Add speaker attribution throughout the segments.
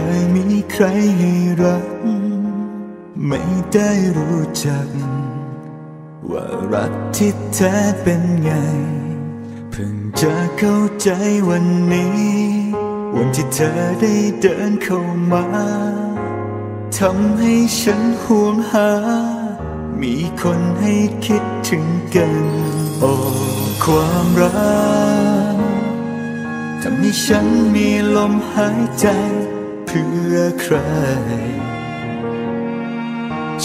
Speaker 1: ยมีใครให้รัก ไม่ได้รู้จัก ว่ารักที่แท้เป็นไง เพิ่งจะเข้าใจวันนี้ วันที่เธอได้เดินเข้ามาทำให้ฉันห่วงหา มีคนให้คิดถึงกัน โอ้ความรักทำให้ฉันมีลมหายใจ พื่อใคร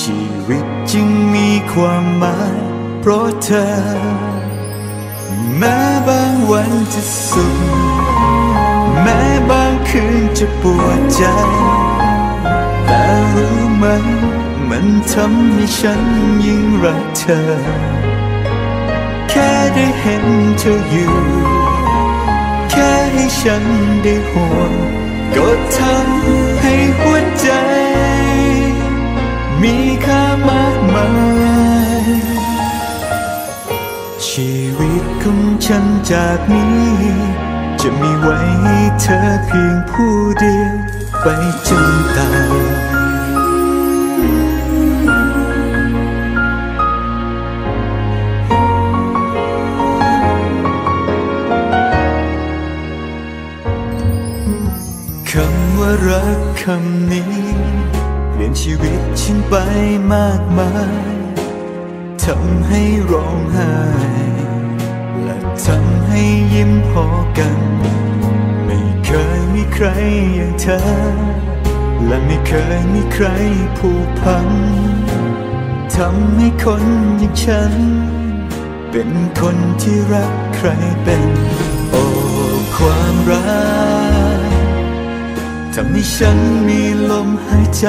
Speaker 1: ชีวิตจึงมีความหมายเพราะเธอ แม้บางวันจะสุข แม้บางคืนจะปวดใจ แต่รู้ไหมมันทำให้ฉันยิ่งรักเธอ แค่ได้เห็นเธออยู่ แค่ให้ฉันได้ห่ว ก็ทำให้หัวใจ มีค่ามากมาย ชีวิตของฉันจากนี้ จะมีไว้เธอเพียงผู้เดียวไปจนตาย ว่ารักคำนี้ เปลี่ยนชีวิตฉันไปมากมายทำให้ร้องไห้และทำให้ยิ้มพอกัน ไม่เคยมีใครอย่างเธอ และไม่เคยมีใครผูกพันทำให้คนอย่างฉัน เป็นคนที่รักใครเป็น โอ้ความรัก ทำให้ฉันมีลมหายใจ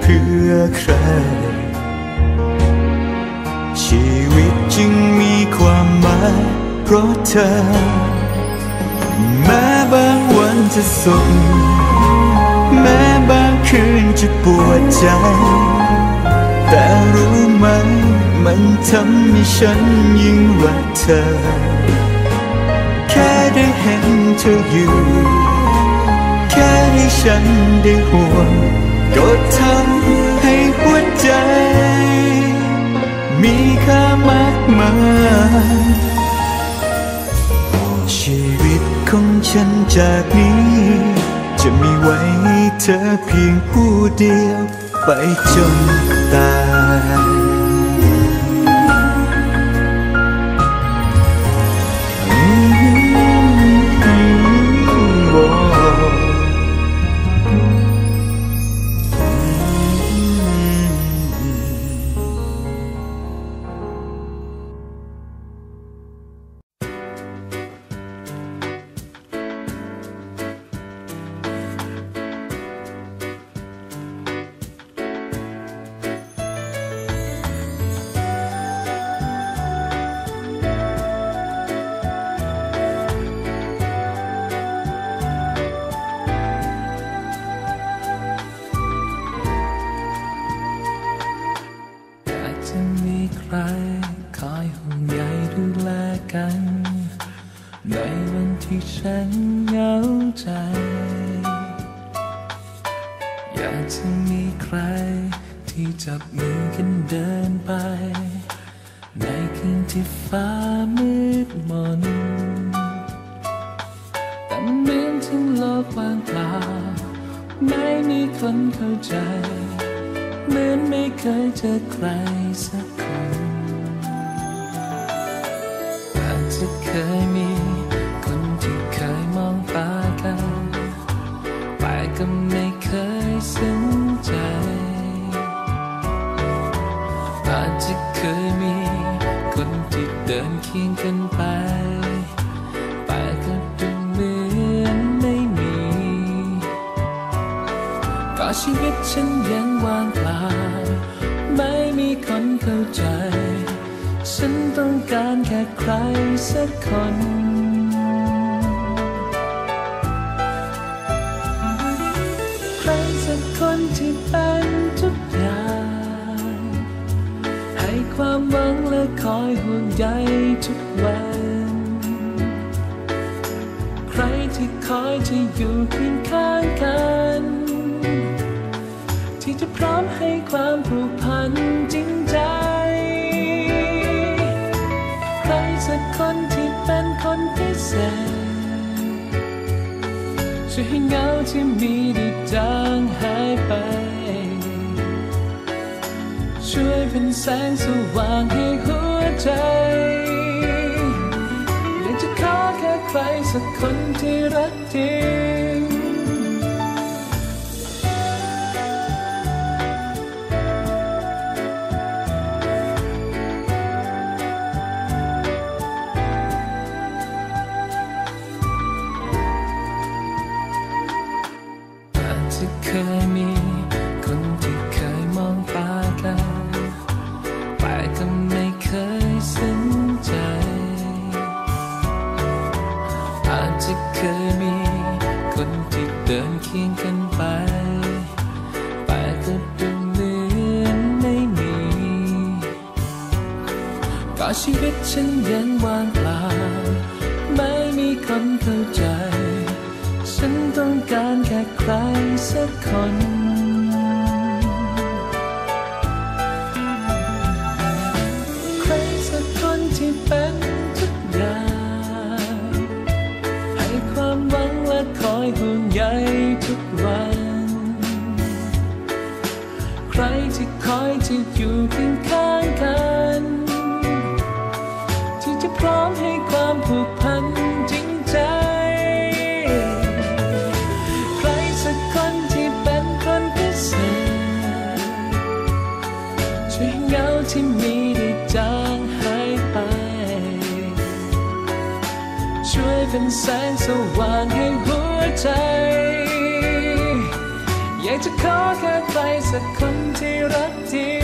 Speaker 1: เพื่อใคร ชีวิตจึงมีความหมายเพราะเธอ แม้บางวันจะสุขแม้บางคืนจะปวดใจ แต่รู้ไหมมันทำให้ฉันยิ่งรักเธอ แค่ได้เห็นเธออยู่ ให้ฉันได้ห่วงก็ทำให้หัวใจ มีค่ามากมายชีวิตของฉันจากนี้ จะมีไว้ให้เธอเพียงผู้เดียว ไปจนตาย
Speaker 2: จับมือกันเดินไป ในคืนที่ฟ้ามืดมน แต่มันเหมือนทั้งโลกว่างเปล่า ไม่มีคนเข้าใจ เหมือนไม่เคยเจอใครสักคนอาจจะเคยมีคนที่เคยมองตากันแต่ก็ไม่เคยสนใจ เคยมีคนที่เดินเคียงกันไปแต่ก็ดูเหมือนไม่มี ก็ชีวิตฉันยังว่างเปล่า ไม่มีคนเข้าใจ ฉันต้องการแค่ใครสักคนใครสักคนที่เป็ ความหวังและคอยห่วงใยทุกวัน ใครที่คอยจะอยู่เคียงข้างกัน ที่จะพร้อมให้ความผูกพันจริงใจ ใครสักคนที่เป็นคนพิเศษช่วยให้เงาที่มีได้จางหายไป ช่วยเป็นแสงสว่างให้หัวใจ อยากจะขอแค่ใครสักคนที่รักจริง คียงกันไป แต่ก็ดูเหมือนไม่มี ก็ชีวิตฉันยังว่างเปล่า ไม่มีคนเข้าใจ ฉันต้องการแค่ใครสักคน แสงสว่างให้หัวใจ อยากจะขอแค่ใครสักคนที่รักจ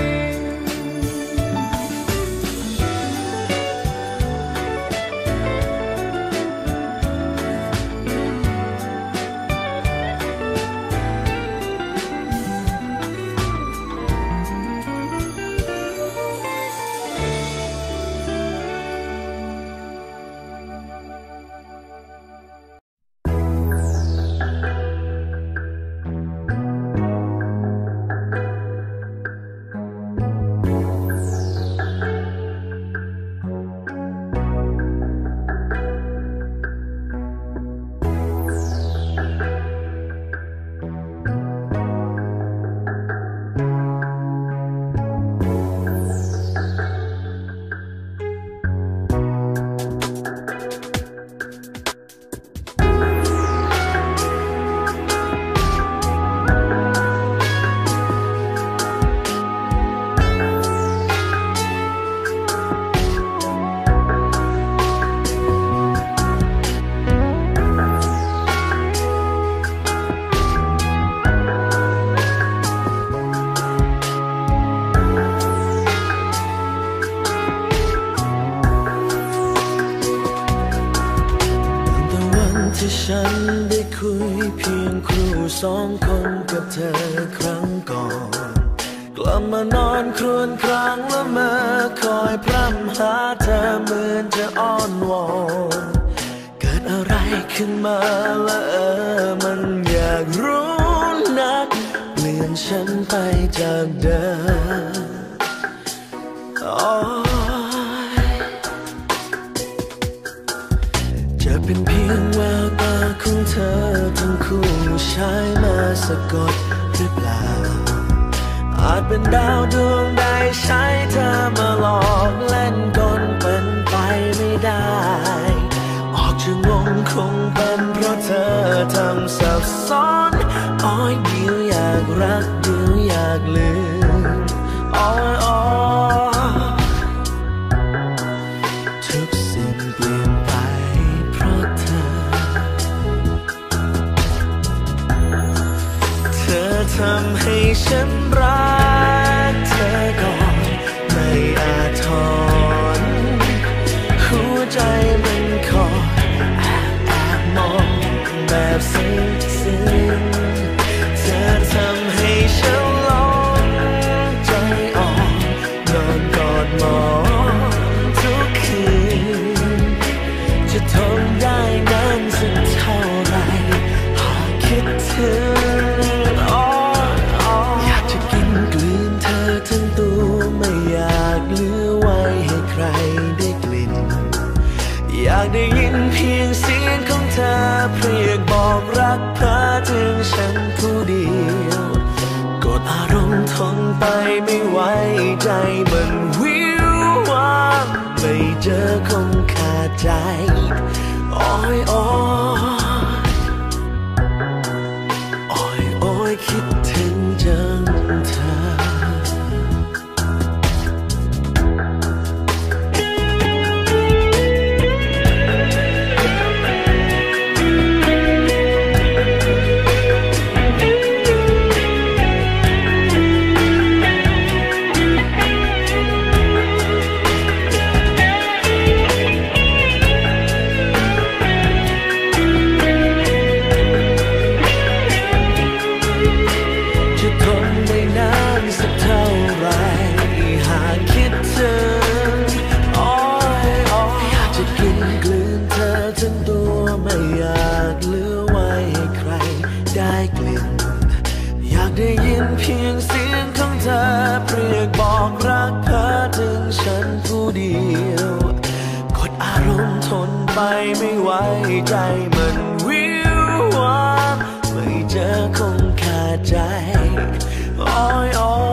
Speaker 3: สองคนกับเธอครั้งก่อน กลับมานอนครวญครางละเมอคอยพร่ำหาเธอเหมือนจะอ้อนวอนเกิดอะไรขึ้นมาละเออมันอยากรู้นัก เปลี่ยนฉันไปจากเดิมโองเธอทั้งคู่ใช้มาสะกดหรือเปล่า อาจเป็นดาวดวงใด ทำให้ฉันรัก ทนไปไม่ไหวใจมันวิววาบไม่เจอคงขาดใจอ้อยอ้อย ใจมันวิววาบไม่เจอคงขาดใจอ้อยอ้อย